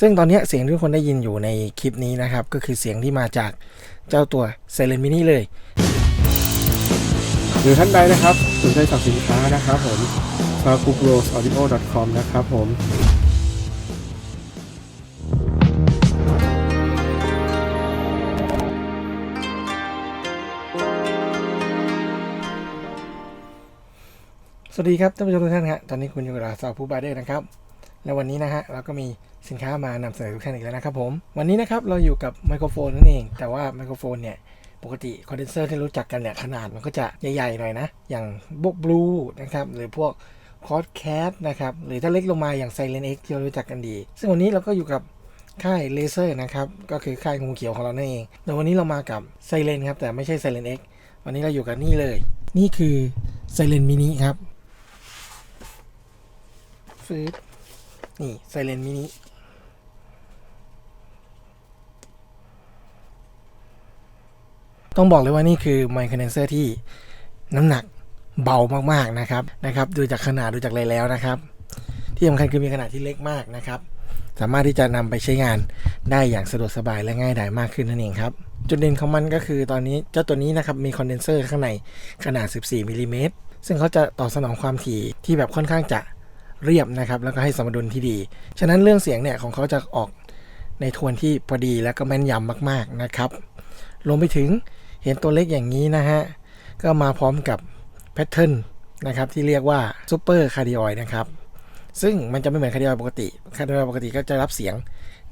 ซึ่งตอนเนี้ยเสียงที่ทุกคนได้ยินอยู่ในคลิปนี้นะครับ ก็คือเสียงที่มาจากเจ้าตัว s i l e n Mini เลย หรือท่านใดนะครับสนใจสั่งสินค้านะครับผมชาว g o o g l e a u d i o com นะครับผมสวัสดีครับท่านผู้ชมทุกท่านฮะตอนนี้คุณอยู่กับเราสาวผู้บาเดอร์นะครับ และวันนี้นะฮะเราก็มีสินค้ามานำเสนอทุกท่านอีกแล้วนะครับผม วันนี้นะครับเราอยู่กับไมโครโฟนนั่นเอง แต่ว่าไมโครโฟนเนี่ยปกติคอนเดนเซอร์ที่รู้จักกันเนี่ยขนาดมันก็จะใหญ่ๆหน่อยนะ อย่างพวกบลูนะครับหรือพวกคอร์ดแคสนะครับหรือถ้าเล็กลงมาอย่างไซเลนเอ็กที่เรารู้จักกันดี ซึ่งวันนี้เราก็อยู่กับค่ายเลเซอร์นะครับก็คือค่ายงูเขียวของเรานั่นเองแต่วันนี้เรามากับไซเลนครับแต่ไม่ใช่ไซเลนเอ็กวันนี้เราอยู่กับนี่เลย นี่คือไซเลนมินิครับฟืด นี่ไซเลนมินิต้องบอกเลยว่านี่คือไมค์คอนเดนเซอร์ที่น้ำหนักเบามากๆนะครับนะครับดูจากขนาดดูจากอะไรแล้วนะครับ ที่สำคัญคือมีขนาดที่เล็กมากนะครับ สามารถที่จะนำไปใช้งานได้อย่างสะดวกสบายและง่ายดายมากขึ้นนั่นเองครับจุดเด่นของมันก็คือตอนนี้เจ้าตัวนี้นะครับมีคอนเดนเซอร์ข้างในขนาด 14มิลลิเมตรซึ่งเขาจะตอบสนองความถี่ที่แบบค่อนข้างจะ เรียบนะครับ แล้วก็ให้สมดุลที่ดี ฉะนั้นเรื่องเสียงเนี่ยของเขาจะออกในโทนที่พอดีและก็แม่นยำมากๆนะครับรวมไปถึงเห็นตัวเล็กอย่างนี้นะฮะ ก็มาพร้อมกับแพทเทิร์นนะครับที่เรียกว่าซูเปอร์คาร์ดิออยนะครับ ซึ่งมันจะไม่เหมือนคาร์ดิออยปกติคาร์ดิออยปกติก็จะรับเสียง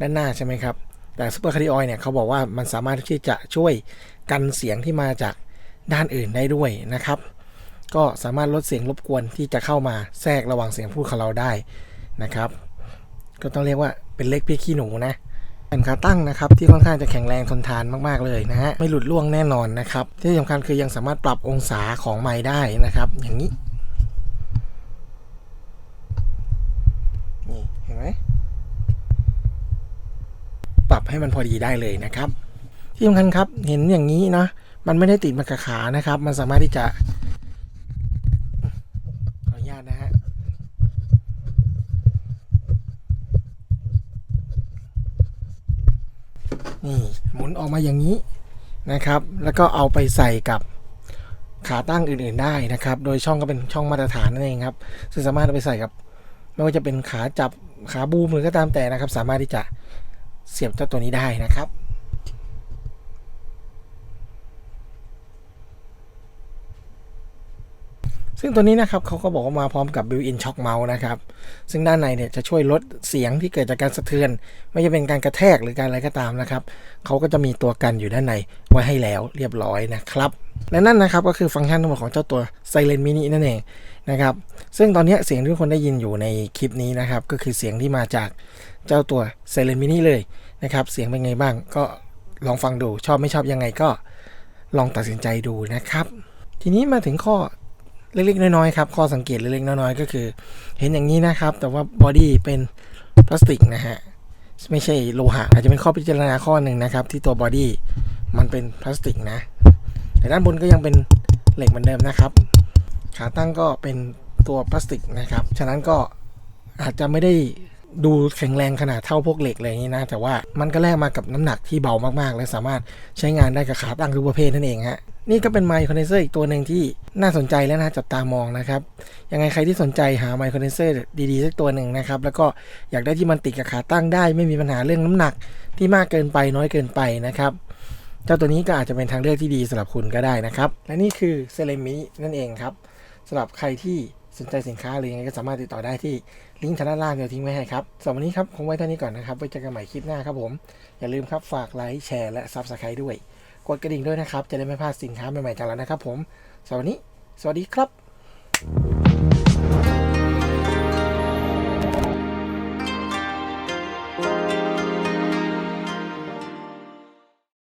ด้านหน้าใช่ไหมครับ แต่ซูเปอร์คาร์ดิออยเนี่ยเขาบอกว่ามันสามารถที่จะช่วยกันเสียงที่มาจากด้านอื่นได้ด้วยนะครับ ก็สามารถลดเสียงรบกวนที่จะเข้ามาแทรกระหว่างเสียงพูดของเราได้นะครับ ก็ต้องเรียกว่าเป็นเล็กพี่ขี้หนูนะเป็นขาตั้งนะครับที่ค่อนข้างจะแข็งแรงทนทานมากๆเลยนะฮะไม่หลุดล่วงแน่นอนนะครับ ที่สำคัญคือยังสามารถปรับองศาของไม้ได้นะครับ อย่างนี้นี่เห็นไหมปรับให้มันพอดีได้เลยนะครับ ที่สำคัญครับเห็นอย่างนี้นะมันไม่ได้ติดมากับขานะครับ มันสามารถที่จะ ขออนุญาตนะ ฮะนี่หมุนออกมาอย่างนี้นะครับ แล้วก็เอาไปใส่กับขาตั้งอื่นๆได้นะครับ โดยช่องก็เป็นช่องมาตรฐานนั่นเองครับ ซึ่งสามารถเอาไปใส่กับ ไม่ว่าจะเป็นขาจับขาบูมหรือก็ตามแต่นะครับ สามารถที่จะเสียบเจ้าตัวนี้ได้นะครับ ซึ่งตัวนี้นะครับเขาก็บอกว่ามาพร้อมกับ built-in shock mount นะครับ ซึ่งด้านในเนี่ยจะช่วยลดเสียงที่เกิดจากการสะเทือน ไม่ว่าจะเป็นการกระแทกหรือการอะไรก็ตามนะครับเขาก็จะมีตัวกันอยู่ด้านในไว้ให้แล้วเรียบร้อยนะครับและนั่นนะครับก็คือฟังก์ชันทั้งหมดของเจ้าตัว Silent Mini นั่นเองนะครับซึ่งตอนนี้เสียงที่ทุกคนได้ยินอยู่ในคลิปนี้นะครับก็คือเสียงที่มาจากเจ้าตัว Silent Mini เลยนะครับเสียงเป็นไงบ้างก็ลองฟังดูชอบไม่ชอบยังไงก็ลองตัดสินใจดูนะครับ ทีนี้มาถึงข้อ เล็กๆ น้อยๆครับข้อสังเกตเล็กๆน้อยๆก็คือ เห็นอย่างนี้นะครับ แต่ว่าบอดี้เป็นพลาสติกนะฮะไม่ใช่โลหะอาจจะเป็นข้อพิจารณาข้อหนึ่งนะครับ ที่ตัวบอดี้มันเป็นพลาสติกนะแต่ด้านบนก็ยังเป็นเหล็กเหมือนเดิมนะครับ ขาตั้งก็เป็นตัวพลาสติกนะครับ ฉะนั้นก็อาจจะไม่ได้ดูแข็งแรงขนาดเท่าพวกเหล็กอะไรอย่างนี้นะ แต่ว่ามันก็แลกมากับน้ำหนักที่เบามากๆ และสามารถใช้งานได้กับขาตั้งทุกประเภทนั่นเองฮะ นี่ก็เป็นไมค์คอนเดนเซอร์อีกตัวหนึ่งที่ น่าสนใจและน่าจับตามองนะครับ ยังไงใครที่สนใจหาไมค์คอนเดนเซอร์ดีๆสักตัวหนึ่งนะครับ แล้วก็อยากได้ที่มันติดกับขาตั้งได้ ไม่มีปัญหาเรื่องน้ำหนักที่มากเกินไปน้อยเกินไปนะครับ เจ้าตัวนี้ก็อาจจะเป็นทางเลือกที่ดีสำหรับคุณก็ได้นะครับ และนี่คือเซเลมินั่นเองครับสำหรับใครที่สนใจสินค้าหรือยังไงก็สามารถติดต่อได้ที่ลิงก์ทางด้านล่างเดี๋ยวทิ้งไว้ให้ครับสำหรับวันนี้ครับคงไว้เท่านี้ก่อนนะครับไว้เจอกันใหม่คลิปหน้าครับผมอย่าลืมครับฝากไลค์แชร์และซับสไครต์ด้วยกดกระดิ่งด้วยนะครับ จะได้ไม่พลาดสินค้าใหม่ๆจากเรานะครับผมสำหรับวันนี้ สวัสดีครับ